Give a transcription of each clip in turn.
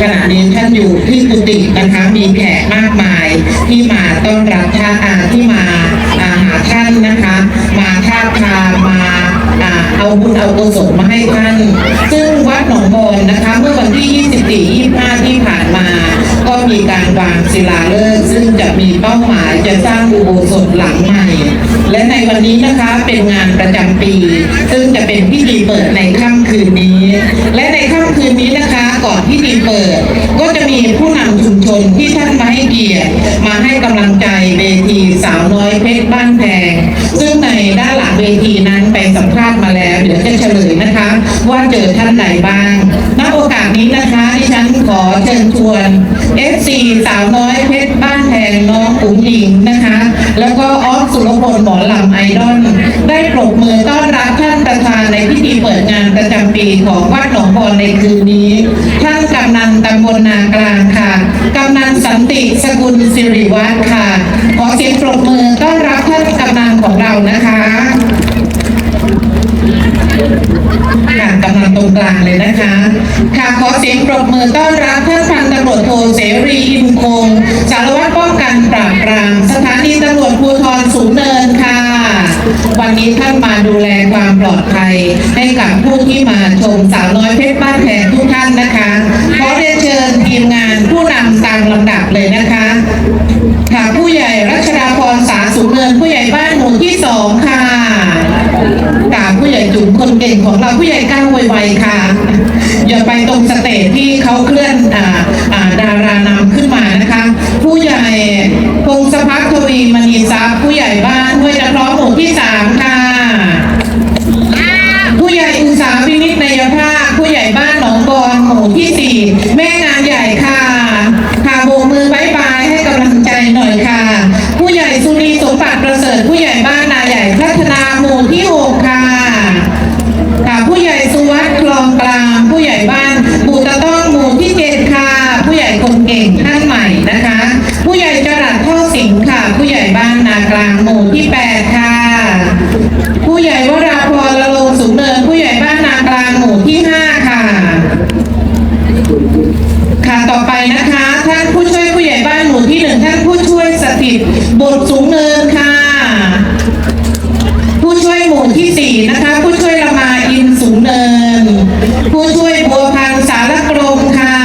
ขณะนี้ท่านอยู่ที่กุฏินะคะมีแขกมากมาย ที่มาต้อนรับท่านอาที่มาอาหาท่านนะคะ มาท่าทามมาอาเอาบุญเอากุศลมาให้ท่าน ซึ่งวัดหนองบอนนะคะ เมื่อวันที่ 24 25 ที่ผ่านมา ก็มีการวางศิลาฤกษ์ซึ่งจะมีเป้าหมายจะสร้างอุโบสถหลังใหม่ และในวันนี้นะคะเป็นงานประจำปี ซึ่งจะเป็นพิธีเปิดในค่ำคืนนี้ และในค่ำคืนนี้นะคะ อนพิธีเปิด ก็จะมีผู้นำชุมชนที่ท่านมาให้เกียรติมาให้กำลังใจเวทีสาวน้อยเพชรบ้านแพงซึ่งในด้านหลังเวทีนั้นไปสัมภาษณ์มาแล้ว เดี๋ยวจะเฉลยนะคะ ว่าเจอท่านไหนบ้าง ณโอกาสนี้นะคะดิฉันขอเชิญชวน FC สาวน้อยเพชรบ้านแพงน้องอุ๋งหญิงนะคะ แล้วก็ออฟสุรพลหมอลำไอดอลได้ปรบมือต้อนรับท่านประธานในพิธีเปิดงานประจำปีของวัดหนองบอนในคืนนี้ ท่านกำนันตำบลนากลางค่ะกำนันสันติสกุลสิริวัฒน์ค่ะ ขอเสียงปรบมือต้อนรับท่านกำนันของเรานะคะ กลางเลยนะคะค่ะขอเสียงปรบมือต้อนรับท่านพันตำรวจโทเสรีอินคง สารวัตรป้องกันปราบปรามสถานีตำรวจภูธรสูงเนินค่ะ วันนี้ท่านมาดูแลความปลอดภัย ให้กับผู้ที่มาชมสาวน้อยเพชรบ้านแพงทุกท่านนะคะ ขอเรียนเชิญทีมงานผู้นำตามลำดับเลยนะคะผู้ใหญ่รัชดาพรสาสูงเนิน ผู้ใหญ่บ้านหมู่ที่สองค่ะ กาผู้ใหญ่จุ๋มคนเก่งของเราผู้ใหญ่ก้าวไวๆค่ะ อย่าไปตรงสเตจที่เขาเคลื่อนอ่าอ่าดารานำขึ้นมานะคะ ผู้ใหญ่พงศพัฒน์ทวีมณีทรัพย์ผู้ใหญ่บ้านห้วยตะเคราะห์หมู่ที่สามค่ะ ผู้ใหญ่อุตสาหวินิจนยภาคผู้ใหญ่บ้านหนองบอน หมู่ที่สี่แม่งานใหญ่ค่ะ ค่ะโบกมือบายบายให้กำลังใจหน่อยค่ะ ผู้ใหญ่สุนีสมบัติประเสริฐผู้ใหญ่บ้านนาใหญ่พัฒนาหมู่ที่หกค่ะ ค่ะผู้ใหญ่สุวัสดิ์คลองกลางผู้ใหญ่บ้านบูตะต้องหมู่ที่เจ็ดค่ะ ผู้ใหญ่คนเก่งท่านใหม่นะคะ ผู้ใหญ่จรัสท่อสิงห์ค่ะ ผู้ใหญ่บ้านนากลางหมู่ที่แปดค่ะ ผู้ใหญ่วราพรละลงสูงเนิน ผู้ใหญ่บ้านนากลางหมู่ที่ห้าค่ะ ค่ะต่อไปนะคะ ท่านผู้ช่วยผู้ใหญ่บ้านหมู่ที่หนึ่งท่านผู้ช่วยสถิต บทสูงเนินค่ะ ผู้ช่วยหมู่ที่สี่นะคะ ผู้ช่วยละมาอินสูงเนิน ผู้ช่วยบัวพันสารกรมค่ะ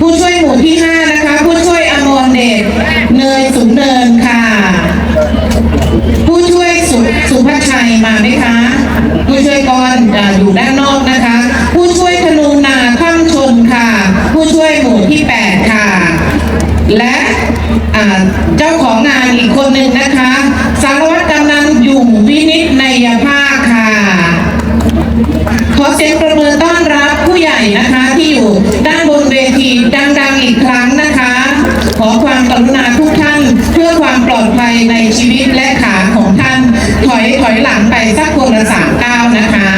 ผู้ช่วยหมู่ที่ห้านะคะ ผู้ช่วยอมรเดชเนยสูงเนินค่ะ ผู้ช่วยสุสุภชัยมาไหมคะ ผู้ช่วยกรอ่าอยู่ด้านนอกนะคะ ผู้ช่วยธนูนาข้ามชนค่ะ ผู้ช่วยหมู่ที่แปดค่ะ และเจ้าของงานอีกคนหนึ่งนะคะ สารวัตรกำนันยุ่งวินิจในยภาคค่ะ ขอเสียงประมือต้อนรับผู้ใหญ่นะคะที่อยู่ด้านบนเวทีดังๆอีกครั้งนะคะ ขอความกรุณาทุกท่านเพื่อความปลอดภัยในชีวิตและขาของท่าน ถอยถอยหลังไปสักคนละสามก้าวนะคะ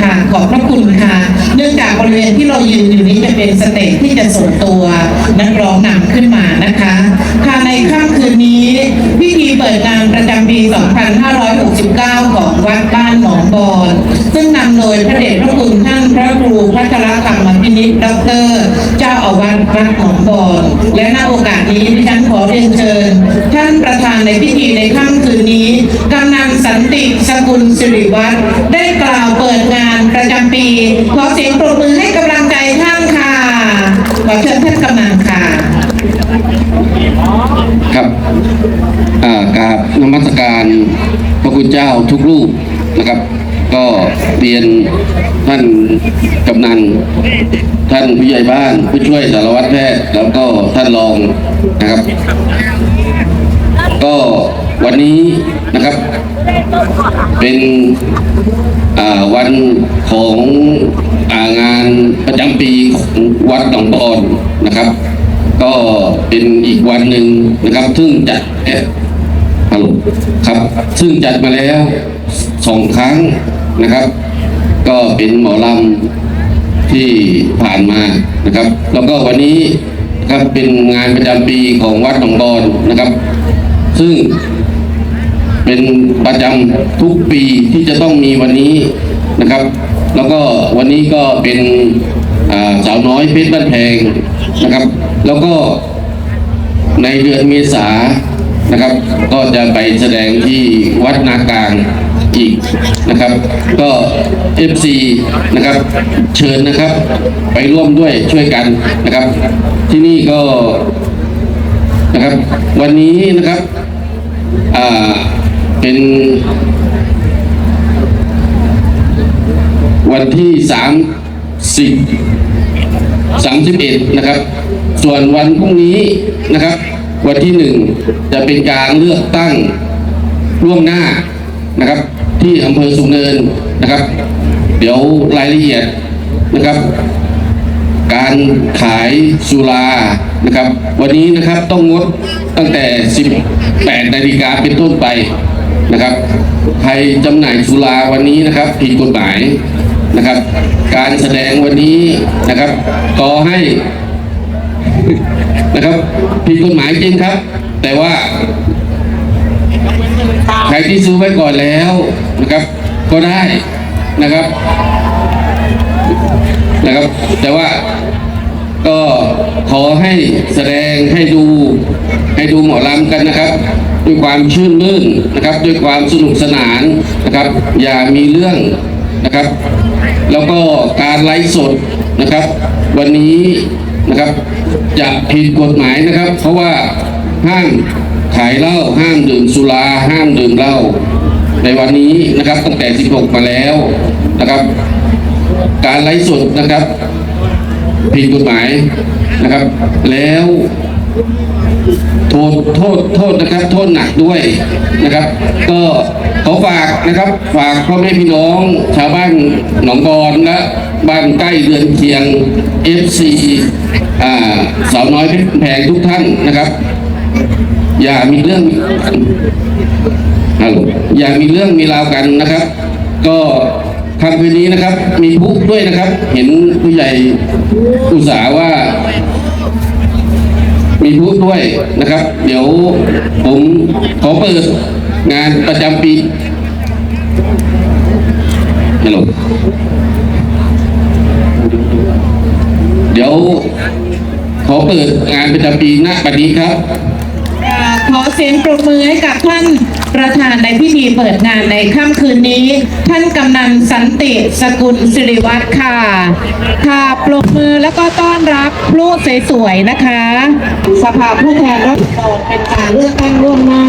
ค่ะขอบพระคุณค่ะ เนื่องจากบริเวณที่เรา ยืนอยู่นี้จะเป็นสเตจที่จะส่งตัวนักร้องนำขึ้นมานะคะค่ะในค่ำคืนนี้พิธีเปิดงานประจำปี 2569 ของวัดบ้านหนองบอนซึ่งนำโดยพระเดชพระคุณท่านพระครูพัชรธรรมพินิจดอกเตอรเจ้าอาวาสวัดหนองบอนและณโอกาสนี้ดิฉันขอเรียนเชิญ ท่านประธานในพิธีในค่ำคืนนี้กำนันสันติสกุลสิริวัฒน์ได้กล่าวเปิดงานประจำปีขอเสียงปรบมือให้กำลังใจท่านค่ะ ขอเชิญท่านกำนันค่ะ ครับอ่ากราบ นมัสการพระคุณเจ้าทุกรูปนะครับ ก็เรียนท่านกำนัน ท่านผู้ใหญ่บ้านผู้ช่วยสารวัตรแพทย์ แล้วก็ท่านรองนะครับ ก็วันนี้นะครับ เป็นวันของอางานประจำปีของวัดหนองบอนนะครับ ก็เป็นอีกวันหนึ่งนะครับ ซึ่งจัด เอ่อฮัลโหลครับ ซึ่งจัดมาแล้วสองครั้งนะครับ ก็เป็นหมอลำที่ผ่านมานะครับ แล้วก็วันนี้ครับเป็นงานประจำปีของวัดหนองบอนนะครับ ซึ่งเป็นประจำทุกปีที่จะต้องมีวันนี้นะครับ แล้วก็วันนี้ก็เป็นาสาวน้อยเพชรบ้านแพงนะครับ แล้วก็ในเดือนเมษา นะครับ ก็จะไปแสดงที่วัดนากลางอีกนะครับ ก็ FC นะครับ เชิญนะครับ ไปร่วมด้วยช่วยกันนะครับ ที่นี่ก็นะครับ วันนี้นะครับอ่าเป็นวันที่สามสิบสามสิบเอ็ดนะครับ ส่วนวันพรุ่งนี้นะครับ วันที่หนึ่งจะเป็นการเลือกตั้งล่วงหน้านะครับ ที่อำเภอสุงเนินนะครับ เดี๋ยวรายละเอียดนะครับ การขายสุรานะครับ วันนี้นะครับต้องงดตั้งแต่ 18นาฬิกาเป็นต้นไปนะครับใครจำหน่ายสุราวันนี้นะครับผิดกฎหมายนะครับ การแสดงวันนี้นะครับก็ให้ นะครับผิดกฎหมายจริงครับ แต่ว่าใครที่ซื้อไว้ก่อนแล้วนะครับ ก็ได้นะครับนะครับ แต่ว่าก็ขอให้แสดงให้ดูให้ดูหมอลำกันนะครับ ด้วยความชื่นมื่นนะครับ ด้วยความสนุกสนานนะครับ อย่ามีเรื่องนะครับ แล้วก็การไลฟ์สดนะครับ วันนี้ นะครับ จะผิดกฎหมายนะครับ เพราะว่าห้ามขายเหล้าห้ามดื่มสุราห้ามดื่มเหล้าในวันนี้นะครับตั้งแต่ 16 มาแล้วนะครับ การไลฟ์สดนะครับ ผิดกฎหมายนะครับ แล้วโทษโทษโทษนะครับโทษหนักด้วยนะครับ ก็ขอฝากนะครับ ฝากพ่อแม่พี่น้อง ชาวบ้านหนองบอนและบ้านใกล้เรือนเคียง FC สาวน้อยเพชรแพงทุกท่านนะครับ อย่ามีเรื่องฮัลโหลอย่ามีเรื่องมีราวกันนะครับ ก็คำคืนนี้นะครับ มีพุด้วยนะครับ เห็นผู้ใหญ่อุตสาห์ว่า มีพุด้วยนะครับ เดี๋ยวผมขอเปิดงานประจำปีฮัลโหลเดี๋ยว อเปิดงานประจำปีณบัดนี้ครับ ขอเสียงปรบมือให้กับท่าน ประธานในพิธีเปิดงานในค่ำคืนนี้ ท่านกำนันสันติสกุลสิริวัฒน์ค่ะค่ะปรบมือแล้วก็ต้อนรับลูกสวยๆนะคะ สภาผู้แทนราษฎรเป็นการเลือกตั้งล่วงหน้า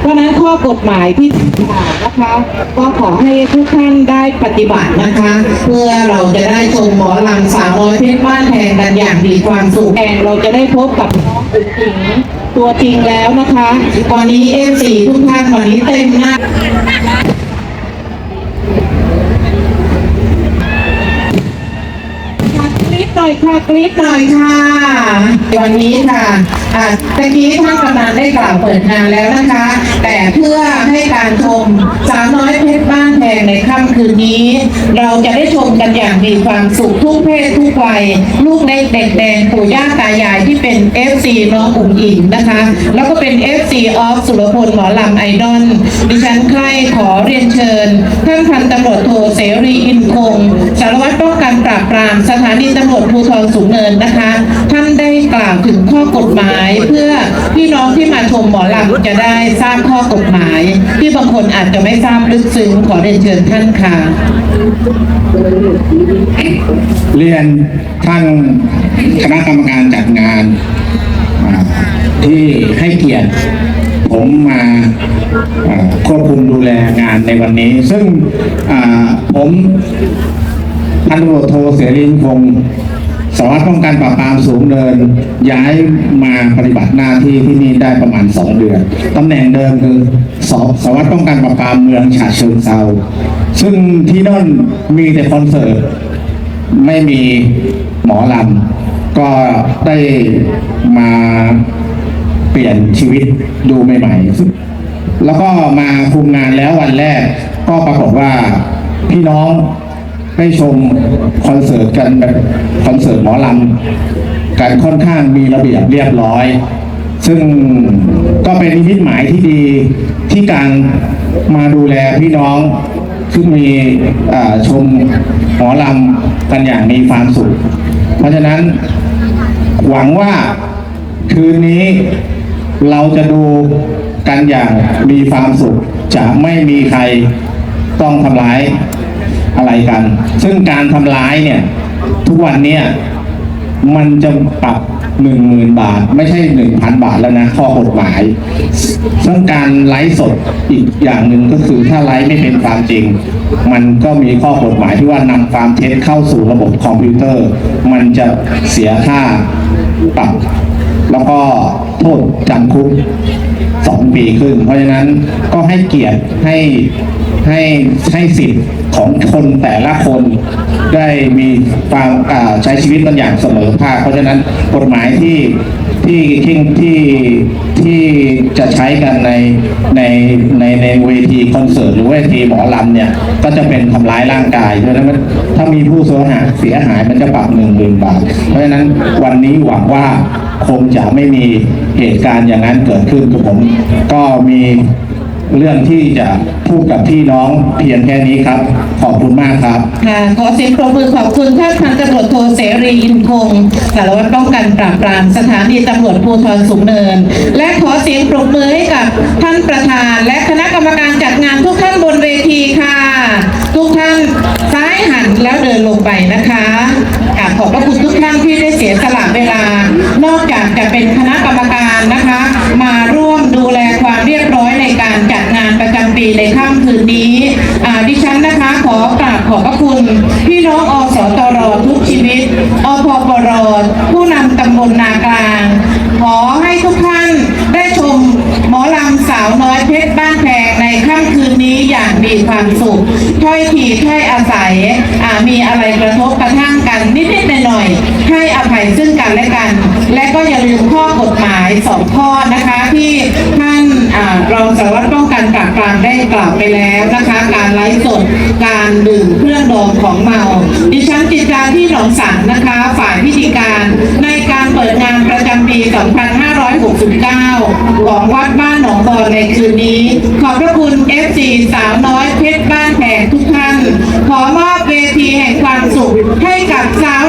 เพราะนั้นข้อกฎหมายที่ผ่านนะคะ ก็ขอให้ทุกท่านได้ปฏิบัตินะคะ เพื่อเราจะได้ชมหมอลำสาวน้อยเพชรบ้านแพงกันอย่างมีความสุขแองเราจะได้พบกับน้องอุ๋งอิง ตัวจริงแล้วนะคะวันนี้เอฟซีทุกท่านวันนี้เต็มหน้ากรี๊ดหน่อยค่ะคลิปหน่อยค่ะ วันนี้ค่ะ อะตะกี้ท่านกำนันได้กล่าวเปิดงานแล้วนะคะ แต่เพื่อให้การชมสาวน้อยเพชรบ้านแพงในค่ำคืนนี้ เราจะได้ชมกันอย่างมีความสุขทุกเพศทุกวัยลูกเล็กเด็กแดงปู่ย่าตายายที่เป็น FC น้องอุ๋งอิงนะคะ แล้วก็เป็น FC ออฟสุรพลหมอลำไอดอลดิฉันใคร่ขอเรียนเชิญท่านพันตำรวจโทเสรีอินคงสารวัตรป้องกันปราบปรามสถานีตำรวจภูธรสูงเนินนะคะ ล่าวถึงข้อกฎหมาย เพื่อพี่น้องที่มาชมหมอลำจะได้ทราบข้อกฎหมาย ที่บางคนอาจจะไม่ทราบลึกซึ้งขอเรียนเชิญท่านค่ะ เรียนท่านคณะกรรมการจัดงานอ่าที่ให้เกียรติผมมาอ่าควบคุมดูแลงานในวันนี้ ซึ่งอ่าผมพันตำรวจโทเสรีคงศ์ สารวัตรป้องกันปราบปรามสูงเนิน ย้ายมาปฏิบัติหน้าที่ที่นี่ได้ประมาณสองเดือนตำแหน่งเดิมคือสสารวัตรป้องกันปราบปรามเมืองฉะเชิงเซาซึ่งที่นั่นมีแต่คอนเสิร์ตไม่มีหมอลำก็ได้มาเปลี่ยนชีวิตดูใหม่ๆแล้วก็มาคุมงานแล้ววันแรกก็ปรากฏว่าพี่น้อง ได้ชมคอนเสิร์ตกันแบบคอนเสิร์ตหมอลำกันค่อนข้างมีระเบียบเรียบร้อย ซึ่งก็เป็นนิมิตหมายที่ดีที่การมาดูแลพี่น้องซึ่งมีชมหมอลำกันอย่างมีความสุข เพราะฉะนั้นหวังว่าคืนนี้เราจะดูกันอย่างมีความสุข จะไม่มีใครต้องทำร้าย อะไรกัน ซึ่งการทำร้ายเนี่ย ทุกวันเนี่ยมันจะปรับหนึ่งหมื่นบาท ไม่ใช่หนึ่งพันบาทแล้วนะ ข้อกฎหมายซึ่งการไลฟ์สดอีกอย่างหนึ่งก็คือถ้าไลฟ์ไม่เป็นความจริง มันก็มีข้อกฎหมายที่ว่านำความเท็จเข้าสู่ระบบคอมพิวเตอร์ มันจะเสียค่าปรับ แล้วก็โทษจำคุกสองปีขึ้น เพราะฉะนั้นก็ให้เกียรติให้ ให้ให้สิทธิ์ของคนแต่ละคนได้มีความใช้ชีวิตกันอย่างเสมอภาคเพราะฉะนั้นกฎหมายที่ที่ที่ที่ที่จะใช้กันในในในในเวทีคอนเสิร์ตหรือเวทีหมอลำเนี่ยก็จะเป็นทำร้ายร่างกายเพราะฉะนั้นมันถ้ามีผู้เสียหายเสียหายมันจะปรับหนึ่งหมื่นบาท เพราะฉะนั้นวันนี้หวังว่าคงจะไม่มีเหตุการณ์อย่างนั้นเกิดขึ้นกับผมก็มี เรื่องที่จะพูดกับพี่น้องเพียงแค่นี้ครับ ขอบคุณมากครับค่ะขอเสียงปรบมือขอบคุณท่านพันตำรวจโทเสรีอินคงสารวัตรป้องกันปราบปรามสถานีตำรวจภูธรสูงเนิน และขอเสียงปรบมือให้กับท่านประธาน และคณะกรรมการจัดงานทุกท่านบนเวทีค่ะ ทุกท่านซ้ายหันแล้วเดินลงไปนะคะกราบขอบพระคุณทุกท่านที่ได้เสียสละเวลา นอกจากจะเป็นคณะกรรมการนะคะ มาร่วมดูแลความเรียบร้อยในการจัดงานประจำปีในค่ำคืนนี้อ่าดิฉันนะคะ ขอกราบขอบพระคุณ พี่น้องอสตรทุกชีวิต บรผู้นำตำบลนากลาง ขอให้ทุกท่านได้ชมหมอลำสาวน้อยเพชรบ้านแพงในค่ำคืนนี้อย่างมีความสุข ถ้อยทีถ้อยอาศัยอ่ามีอะไรกระทบกระทั่ง น่อย ให้อภัยซึ่งกันและกัน และก็อย่าลืมข้อกฎหมายสองข้อนะคะ ที่ท่านรองสารวัตรป้องกันปราบปรามได้กล่าวไปแล้วนะคะ การไลฟ์สดการดื่มเครื่องดองของเมา ดิฉันจิตราที่หนองสังนะคะ ฝ่ายพิธีการในการเปิดงานประจำปี 2569 ของวัดบ้านหนองบอนในคืนนี้ ขอบพระคุณ FC สาวน้อยเพชรบ้านแพงทุกท่าน ขอมอบเวทีแห่งความสุขให้กับสาว